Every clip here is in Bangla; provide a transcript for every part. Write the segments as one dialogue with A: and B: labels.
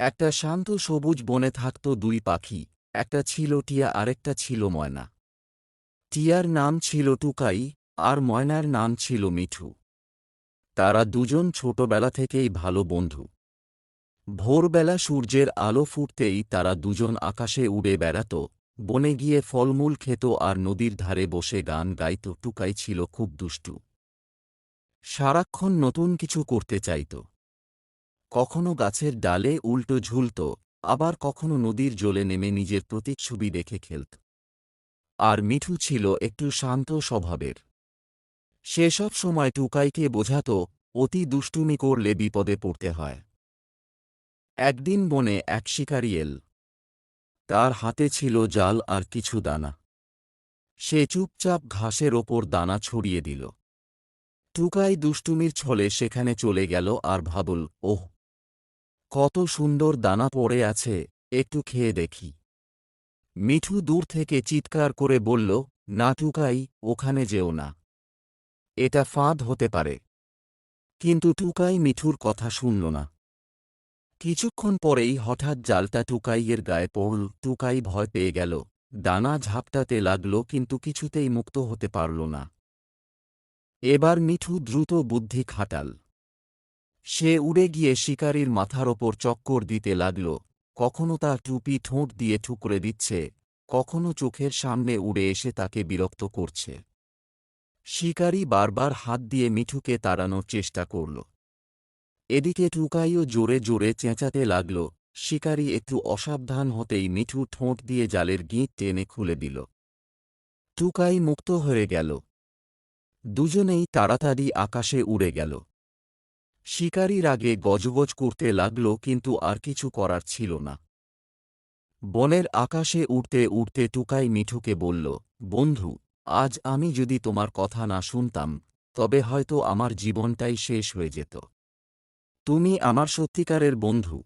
A: একটা শান্ত সবুজ বনে থাকত দুই পাখি, একটা ছিল টিয়া আরেকটা ছিল ময়না। টিয়ার নাম ছিল টুকাই আর ময়নার নাম ছিল মিঠু। তারা দুজন ছোটবেলা থেকেই ভালো বন্ধু। ভোরবেলা সূর্যের আলো ফুটতেই তারা দুজন আকাশে উড়ে বেড়াত, বনে গিয়ে ফলমূল খেত আর নদীর ধারে বসে গান গাইত, টুকাই ছিল খুব দুষ্টু। সারাক্ষণ নতুন কিছু করতে চাইত। কখনো গাছের ডালে উল্টো ঝুলত, আবার কখনো নদীর জলে নেমে নিজের প্রতিচ্ছবি দেখে খেলত। আর মিঠু ছিল একটু শান্ত স্বভাবের। সেসব সময় টুকাইকে বোঝাত, অতি দুষ্টুমি করলে বিপদে পড়তে হয়। একদিন বনে এক শিকারি এল। তার হাতে ছিল জাল আর কিছু দানা। সে চুপচাপ ঘাসের ওপর দানা ছড়িয়ে দিল। টুকাই দুষ্টুমির ছলে সেখানে চলে গেল আর ভাবল, ওহ কত সুন্দর দানা পড়ে আছে, একটু খেয়ে দেখি। মিঠু দূর থেকে চিৎকার করে বলল, না টুকাই, ওখানে যেও না। এটা ফাঁদ হতে পারে কিন্তু টুকাই মিঠুর কথা শুনল না। কিছুক্ষণ পরেই হঠাৎ জালটা টুকাইয়ের গায়ে পড়ল, টুকাই ভয় পেয়ে গেল। দানা ঝাপটাতে লাগল, কিন্তু কিছুতেই মুক্ত হতে পারল না। এবার মিঠু দ্রুত বুদ্ধি খাটাল। সে উড়ে গিয়ে শিকারীর মাথার ওপর চক্কর দিতে লাগল। কখনো তা টুপি ঠোঁট দিয়ে ঠুকরে দিচ্ছে, কখনো চোখের সামনে উড়ে এসে তাকে বিরক্ত করছে। শিকারী বারবার হাত দিয়ে মিঠুকে তাড়ানোর চেষ্টা করল। এদিকে টুকাইও জোরে জোরে চেঁচাতে লাগল। শিকারী একটু অসাবধান হতেই মিঠু ঠোঁট দিয়ে জালের গিঁট টেনে খুলে দিল। টুকাই মুক্ত হয়ে গেল। দুজনেই তাড়াতাড়ি আকাশে উড়ে গেল। শিকারীর আগে গজগজ করতে লাগল, কিন্তু আর কিছু করার ছিল না। বনের আকাশে উড়তে উড়তে টুকাই মিঠুকে বলল, বন্ধু, আজ আমি যদি তোমার কথা না শুনতাম, তবে হয়তো আমার জীবনটাই শেষ হয়ে যেত। তুমি আমার সত্যিকারের বন্ধু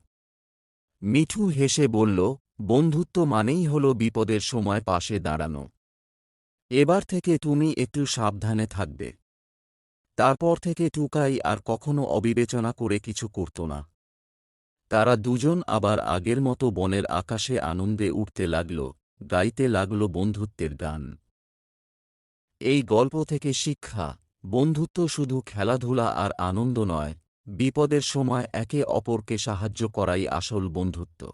A: মিঠু হেসে বলল, বন্ধুত্ব মানেই হল বিপদের সময় পাশে দাঁড়ানো। এবার থেকে তুমি একটু সাবধানে থাকবে। তারপর থেকে টুকাই আর কখনো অবিবেচনা করে কিছু করত না। তারা দুজন আবার আগের মতো বনের আকাশে আনন্দে উঠতে লাগল, গাইতে লাগল বন্ধুত্বের গান। এই গল্প থেকে শিক্ষা, বন্ধুত্ব শুধু খেলাধুলা আর আনন্দ নয়, বিপদের সময় একে অপরকে সাহায্য করাই আসল বন্ধুত্ব।